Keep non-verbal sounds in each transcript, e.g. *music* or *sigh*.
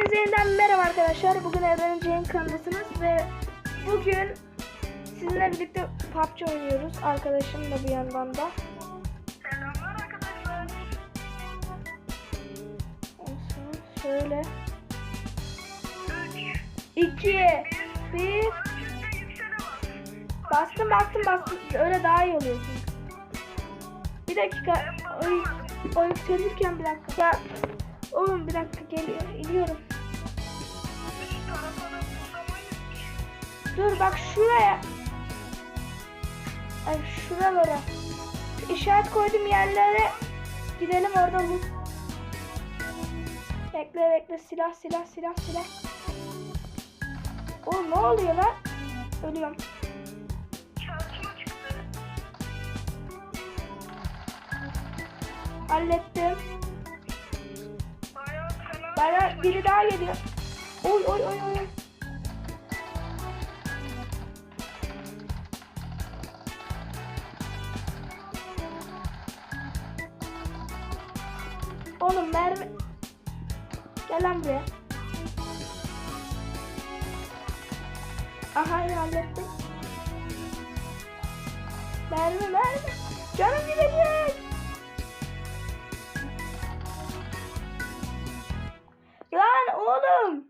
Hepinize yeniden merhaba arkadaşlar. Bugün Evren Cenk kanalındasınız ve bugün sizinle birlikte PUBG oynuyoruz. Arkadaşım da bir yandan da. Selamlar arkadaşlar. Olsun. Şöyle. 3, 2 1 Paraşütle yüksele bas. Bastım bastım bastım. Öyle daha iyi oluyor çünkü. Bir dakika. O, o yükselirken bir dakika. Ya, oğlum bir dakika geliyor. İniyorum. Dur bak şuraya. Ay şuralara. Şu işaret koyduğum yerlere gidelim orada loot. Bekle bekle silah silah silah silah. Oğlum ne oluyor lan? Ölüyorum. Hallettim. Bana biri daha geliyor. Oy oy oy oy. Gel lan buraya. Aha hallettim. Mermi mermi. Canım gidecek. Lan oğlum.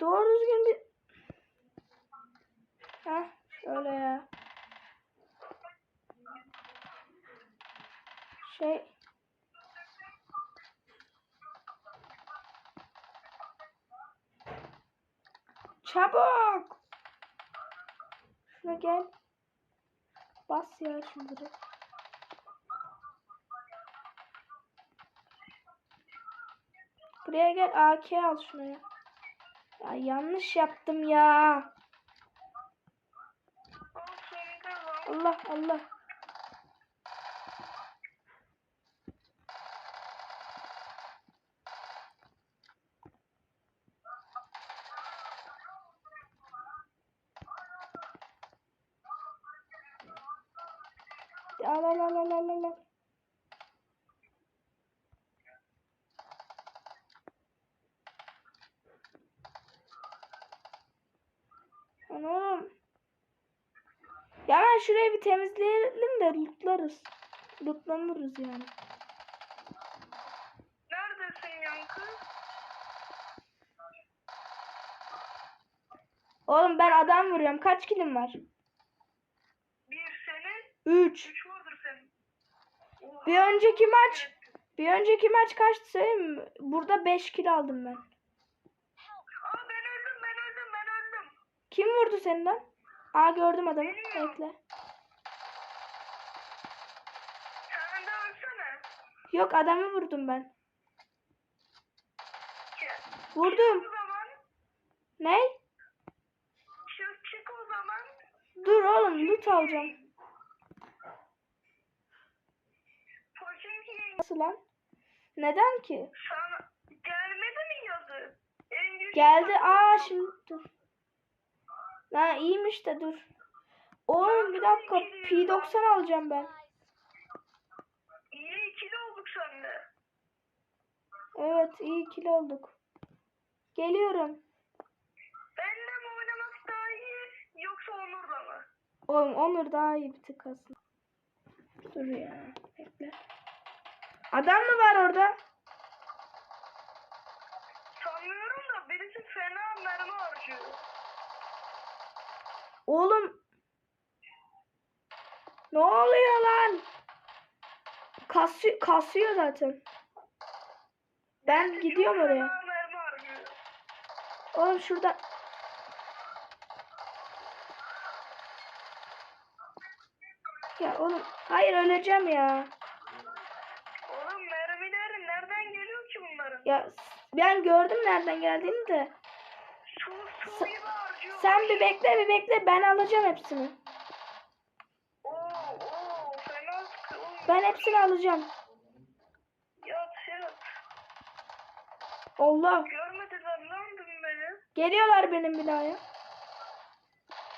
Doğru düzgün bir... Heh şöyle ya. Şey... Çabuk. Şuna gel. Bas ya şunları. Buraya gel AK al şunu ya. Ya yanlış yaptım ya. Devam. Allah Allah. Al al al al al al. al. Anam. Ben şurayı bir temizleyelim de lootlarız. Lootlanırız yani. Neredesin Yankı? Oğlum ben adam vuruyorum. Kaç kilim var? Bir senin, 3. üç vardır senin. Oha. Bir önceki maç bir önceki maç kaçtı söyleyeyim mi? Burada 5 kill aldım ben. Aa ben öldüm, ben öldüm, ben öldüm. Kim vurdu seni lan? Aa gördüm adamı. Bekle. Yok adamı vurdum ben. Vurdum. Ne? çık çık o zaman. Dur oğlum loot alacağım. Nasıl lan? Neden ki? sana gelmedi mi yazı? Geldi. Aa şimdi dur. Lan iyiymiş de dur. Oğlum bir dakika P90 alacağım ben. Seninle. Evet iyi kill olduk. Geliyorum. Benle mi oynamak daha iyi yoksa Onur'la mı? Oğlum Onur daha iyi bir tık aslında. Dur ya. Bekle. Adam mı var orada? Sanmıyorum da birisi fena mermi harcıyor. Oğlum. Ne oluyor lan? Kasıyor, kasıyor zaten. Ben gidiyorum oraya. Oğlum şurada. Ya oğlum hayır öleceğim ya. Oğlum mermileri nereden geliyor ki bunların? Ya ben gördüm nereden geldiğini de. Su. Sen bir bekle bir bekle ben alacağım hepsini. Oo, oo, fena sıkı. Oğlum, Ben hepsini alacağım. Yat yat. Allah. Görmediler lan beni. Geliyorlar benim binaya.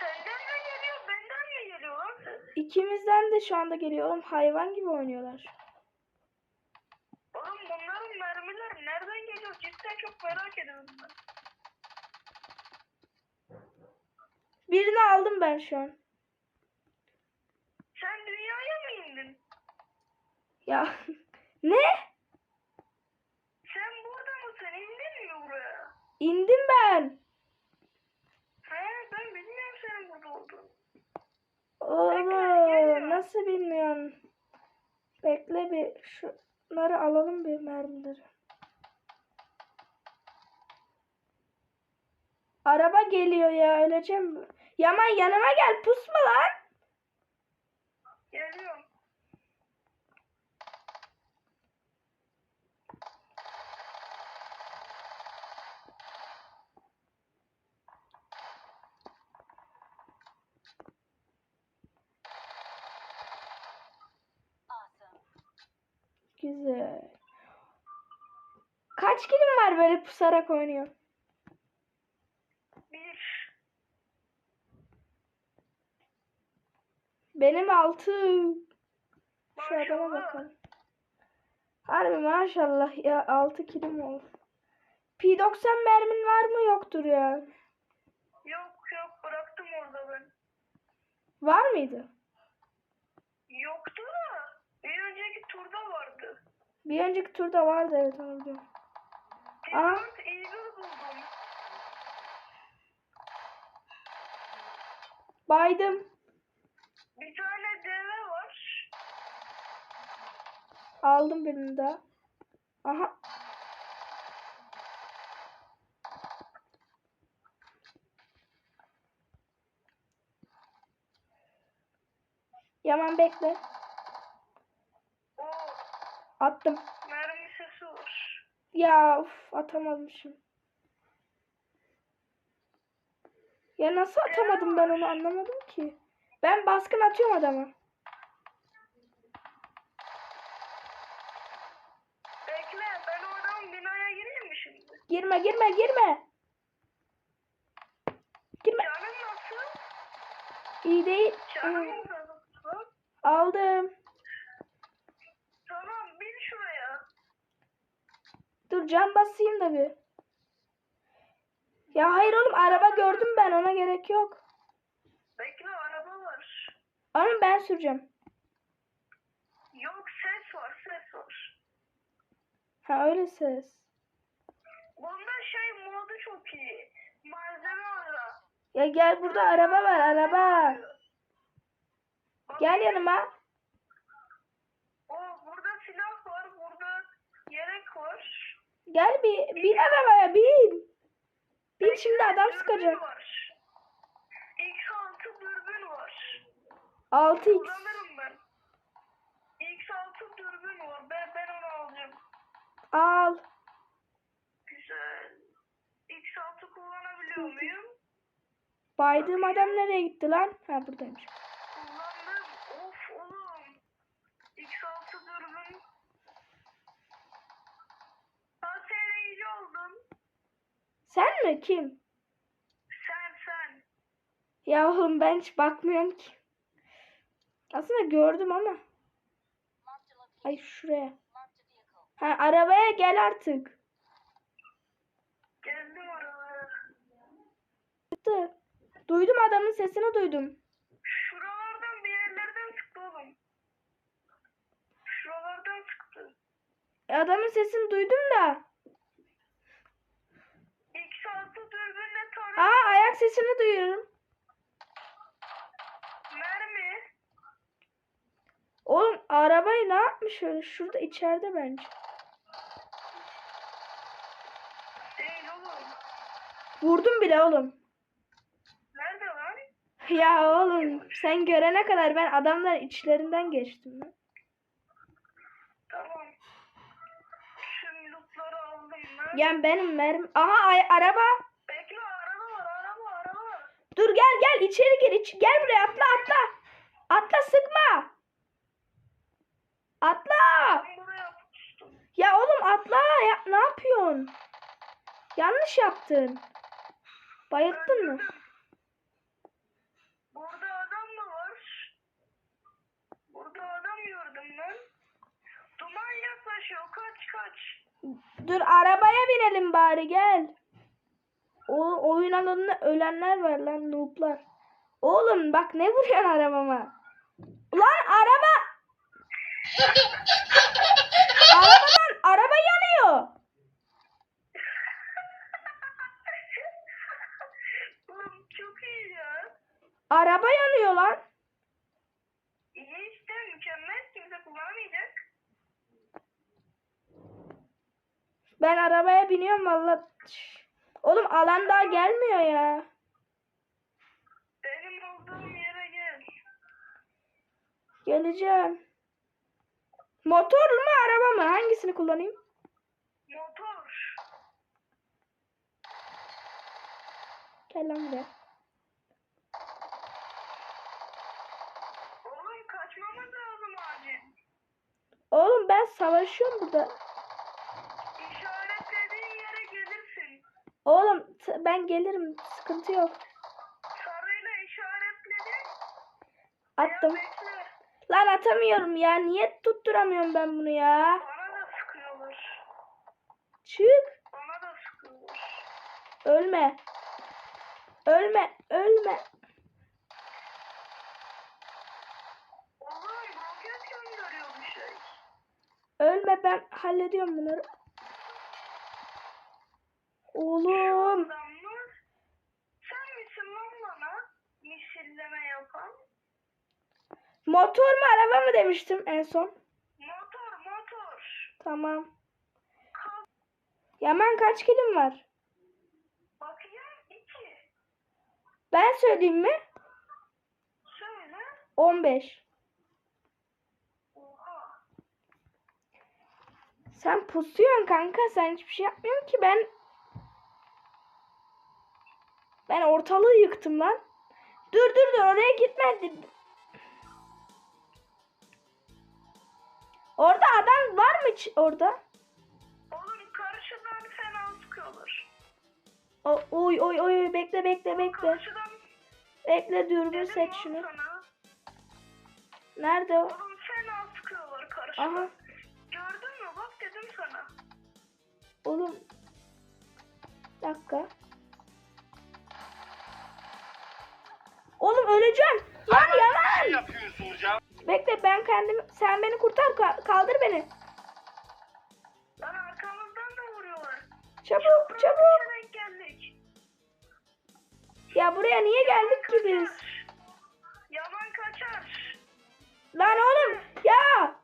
Senden mi geliyor benden mi geliyor lan? İkimizden de şu anda geliyor. Oğlum hayvan gibi oynuyorlar. Oğlum bunların mermileri nereden geliyor cidden çok merak ediyorum ben. Birini aldım ben şu an. Sen dünyaya mı indin? Ya *laughs* ne? Sen burada mısın? İndin mi buraya? İndim ben. He ben bilmiyorum senin burada olduğunu. Oğlum nasıl bilmiyorsun? Bekle bir şunları alalım bir mermileri. Araba geliyor ya öleceğim. Yaman yanıma gel pusma lan. Geliyorum. Güzel. Kaç kilim pusarak oynuyor? Bir. Benim altı. Şu adama bakalım. Harbi maşallah ya altı kilim oldu. P90 mermin var mı yoktur ya? Yok yok bıraktım orada ben. Var mıydı? Yoktu da bir önceki turda vardı. Bir önceki turda vardı evet onu biliyorum. Aa. Desert Eagle buldum. Baydım. Bir tane deve var. Aldım birini daha. Aha. Yaman bekle. Attım. Ya uf, atamamışım. Ya nasıl atamadım ben onu anlamadım ki. Ben baskın atıyorum adama. Bekle ben oradan binaya gireyim mi şimdi? Girme girme girme. Girme. Canım nasıl? İyi değil. Canım Aha, nasıl? Aldım. Tamam bin şuraya. Dur cam basayım da bir. Ya hayır oğlum araba gördüm ben ona gerek yok. Bekle araba var. Ama ben süreceğim. Yok ses var ses var. Ha öyle ses. Bunda şey modu çok iyi. Malzeme ara. Ya gel burada araba var araba. Gel yanıma. O burada silah var, burada yelek var. Gel bir bin arabaya bin. Bin şimdi adam sıkacak. var. X6 dürbün var. 6x. Kullanırım ben. X6 dürbün var. Ben, ben onu alacağım. Al. Güzel. X6 kullanabiliyor muyum? Baydığım adam nereye gitti lan? Ha buradaymış. Sen mi? Kim? Sen sen. Ya oğlum ben hiç bakmıyorum ki. Aslında gördüm ama. Ay şuraya. Ha arabaya gel artık. Geldim arabaya. Çıktı. Duydum adamın sesini duydum. Şuralardan bir yerlerden çıktı oğlum. Şuralardan çıktı. E, adamın sesini duydum da. Aa ayak sesini duyuyorum. Mermi. Oğlum arabayı ne yapmış öyle? Şurada içeride bence. Değil oğlum. Vurdum bile oğlum. Nerede lan? *laughs* Ya oğlum sen görene kadar ben adamların içlerinden geçtim. lan. Tamam. Şu lootları aldım ben. Ya benim mermi... Aha ay- araba. Bekle araba var araba araba. Dur gel gel içeri gir. iç- Gel buraya atla atla. Atla sıkma. Atla. Ya oğlum atla. Ya, ne yapıyorsun? Yanlış yaptın. Bayılttın mı? Burada adam mı var? Burada adam gördüm ben. Duman yaklaşıyor kaç kaç. Dur arabaya binelim bari gel. O oyun alanında ölenler var lan nooblar. Oğlum bak ne vuruyorsun arabama? Lan araba! Arabadan araba yanıyor. Oğlum çok iyi ya. Araba yanıyor lan. İyi işte mükemmel. Kimse kullanamayacak. Ben arabaya biniyorum valla. Oğlum alan daha gelmiyor ya. Benim olduğum yere gel. Geleceğim. Motor mu araba mı? Hangisini kullanayım? Motor. Gel lan buraya. Oğlum kaçmamız lazım acil. Oğlum ben savaşıyorum burada. Oğlum ben gelirim. Sıkıntı yok. Sarıyla işaretledin. Attım. Lan atamıyorum ya. Niye tutturamıyorum ben bunu ya? Bana da sıkıyorlar. Çık. Bana da sıkıyorlar. Ölme. Ölme. Ölme. Oğlum roket gönderiyor bir şey. Ölme ben hallediyorum bunları. Oğlum. Sen misin lan bana misilleme yapan? Motor mu araba mı demiştim en son. Motor motor. Tamam. Yaman kaç kilim var? bakayım iki. Ben söyleyeyim mi? Söyle. 15. Oha. Sen pusuyorsun kanka. Sen hiçbir şey yapmıyorsun ki. Ben ben ortalığı yıktım lan. Dur dur dur oraya gitme. Orada adam var mı orada? Oğlum karşıdan fena sıkıyorlar. O, oy oy oy bekle bekle bekle. Karşıdan Bekle dürbün seç şunu. sana. Nerede o? Oğlum fena sıkıyorlar karşıdan. Aha. Gördün mü? Bak dedim sana. Oğlum. Dakika. Oğlum öleceğim. Lan Ne yalan. yapıyorsunuz ya? Bekle ben kendim sen beni kurtar ka- kaldır beni. Lan arkamızdan da vuruyorlar. Çabuk çabuk. geldik. Ya buraya niye geldik ki biz? Yaman kaçar. Lan oğlum ya.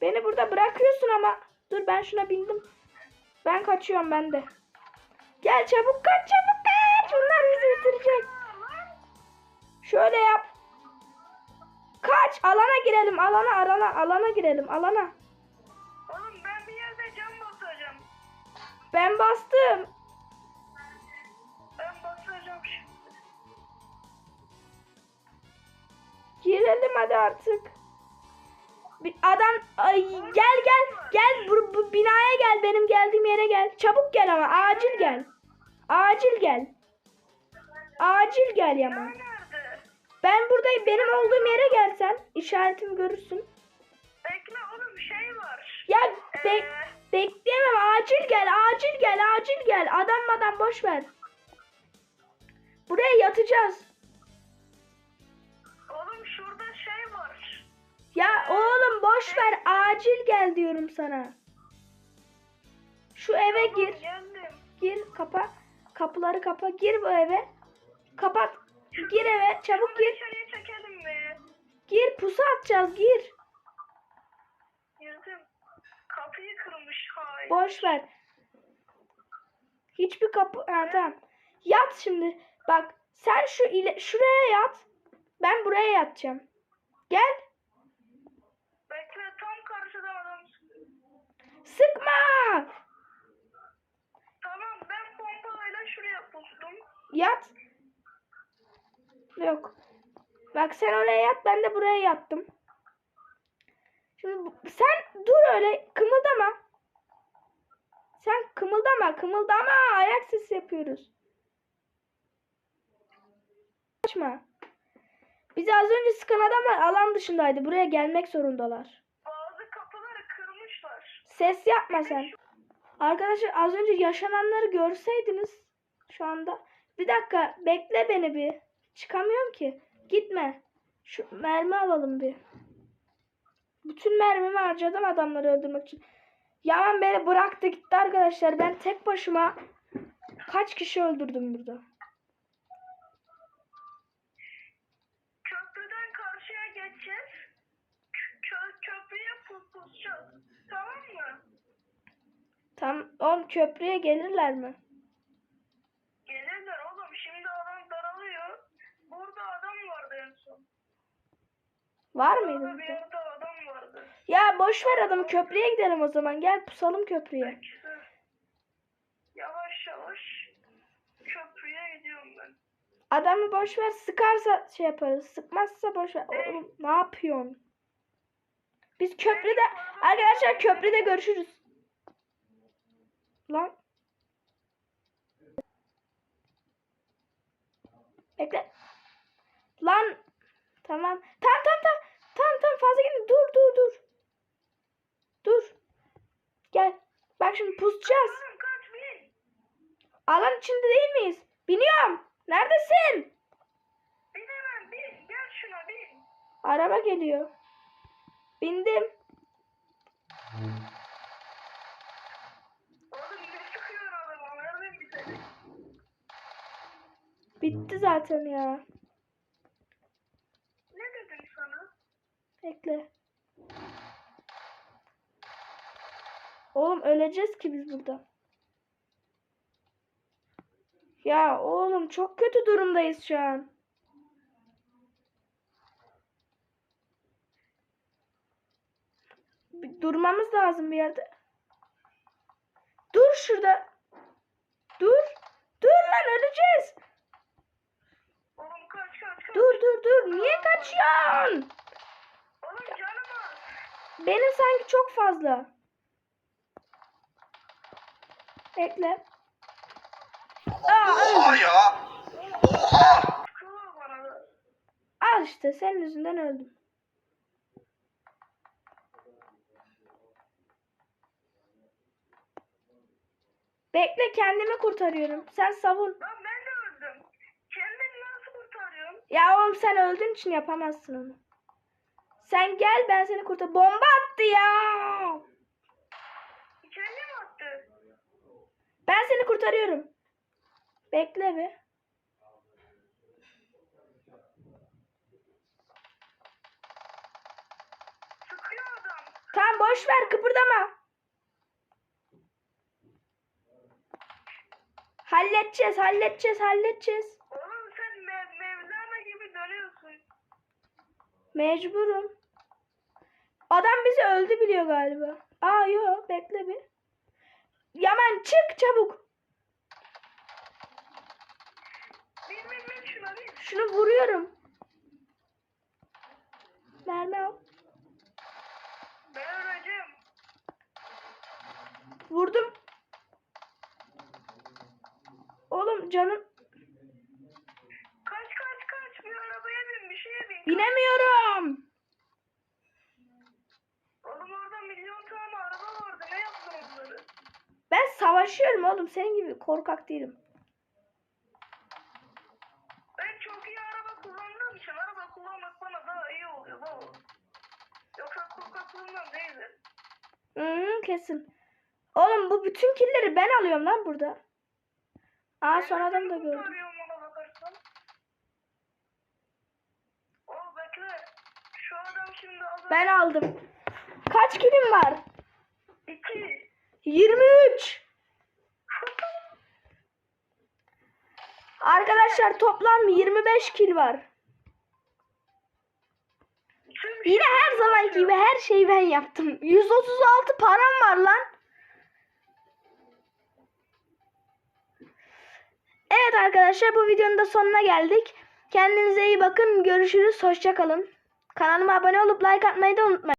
Beni burada bırakıyorsun ama. Dur ben şuna bindim. Ben kaçıyorum ben de. Gel çabuk kaç çabuk Lan. Şöyle yap. Kaç alana girelim alana alana alana girelim alana. Oğlum ben bir yerde cam basacağım. Ben bastım. Ben basacağım şimdi. Girelim hadi artık. Bir adam ay, gel gel gel bu, bu binaya gel benim geldiğim yere gel. Çabuk gel ama acil gel. Acil gel. Acil gel Ya Yaman. Ben buradayım benim olduğum yere gel sen. İşaretimi görürsün. Bekle oğlum şey var. Ya Ee, bek bekleyemem acil gel acil gel acil gel. Adam adam boş ver. Buraya yatacağız. Oğlum şurada şey var. Ya oğlum boş ver acil gel diyorum sana. Şu eve gir. Gir kapa. Kapıları kapa. Gir bu eve. Kapat. Gir eve. Çabuk gir. içeriye çekelim mi? Gir. Pusu atacağız. Gir. Girdim. Kapıyı kırmış hay. Boş ver. Hiçbir kapı. Ha, tamam. Yat şimdi. Bak sen şu ile şuraya yat. Ben buraya yatacağım. Gel. Bekle tam karşıda adam. Sıkma. Tamam ben pompalayla şuraya pustum. Yat. Yok. Bak sen oraya yat. Ben de buraya yattım. Şimdi sen dur öyle. Kımıldama. Sen kımıldama. Kımıldama. Ayak sesi yapıyoruz. Kaçma. Bizi az önce sıkan adamlar alan dışındaydı. Buraya gelmek zorundalar. Bazı kapıları kırmışlar. Ses yapma sen. Arkadaşlar az önce yaşananları görseydiniz şu anda. Bir dakika bekle beni bir. Çıkamıyorum ki. Gitme. Şu mermi alalım bir. Bütün mermimi harcadım adamları öldürmek için. Yaman beni bıraktı gitti arkadaşlar. Ben tek başıma kaç kişi öldürdüm burada. Köprüden karşıya geçeceğiz. Kö köprüye pus pusacağız. Tamam mı? Tam on köprüye gelirler mi? Gelirler oğlum. Şimdi adam daralıyor. Burada adam vardı en son. Var mıydı Burada bir burada? yerde adam vardı. Ya boş ver adamı köprüye gidelim o zaman. Gel pusalım köprüye. Yavaş yavaş köprüye gidiyorum ben. Adamı boş ver sıkarsa şey yaparız. Sıkmazsa boş ver. Oğlum ne yapıyorsun? Biz köprüde arkadaşlar köprüde görüşürüz. Lan. Bekle. Lan. Tamam. Tamam tamam fazla gitme. Dur dur dur. Dur. Gel. Bak şimdi pusacağız. Alan içinde değil miyiz? Biniyorum. Neredesin? Bin hemen bin. Gel şuna bin. Araba geliyor. Bindim. Bitti zaten ya. Ne dedim sana? Bekle. Oğlum öleceğiz ki biz burada. Ya oğlum çok kötü durumdayız şu an. Bir durmamız lazım bir yerde. Dur şurada. Dur. Dur lan öleceğiz. Oğlum kaç kaç kaç. Dur dur dur. Niye kaçıyorsun? Oğlum canım. Benim sanki çok fazla. Bekle. Aa, Oha ya. Oha. Al işte senin yüzünden öldüm. Bekle kendimi kurtarıyorum. Sen savun. Lan ben de öldüm. Kendini nasıl kurtarıyorsun? Ya oğlum sen öldüğün için yapamazsın onu. Sen gel ben seni kurtar. Bomba attı ya. Kendi mi attı? Ben seni kurtarıyorum. Bekle adam. Tamam boş ver kıpırdama. Halledeceğiz, halledeceğiz, halledeceğiz. Oğlum sen mev Mevlana gibi dönüyorsun. Mecburum. Adam bizi öldü biliyor galiba. Aa yo bekle bir. Yaman çık çabuk. Bin bin bin şuna bin. Şunu vuruyorum. Mermi al. Ben öleceğim. Vurdum. Oğlum canım Kaç kaç kaç bir arabaya bin bir şeye bin. binemiyorum. Oğlum orada milyon tane araba vardı. Ne yaptın onları? Ben savaşıyorum oğlum. Senin gibi korkak değilim. Ben çok iyi araba kullandığım için araba kullanmak bana daha iyi oluyor baba. Yoksa korkaklığımdan değildir. Hı, kesin. Oğlum bu bütün killeri ben alıyorum lan burada. Aa son adam da gördüm. Ben aldım. Kaç kilim var? İki. 23. Arkadaşlar toplam 25 kil var. Yine her zaman gibi her şeyi ben yaptım. 136 param var lan. Evet arkadaşlar bu videonun da sonuna geldik. Kendinize iyi bakın. Görüşürüz. Hoşçakalın. Kanalıma abone olup like atmayı da unutmayın.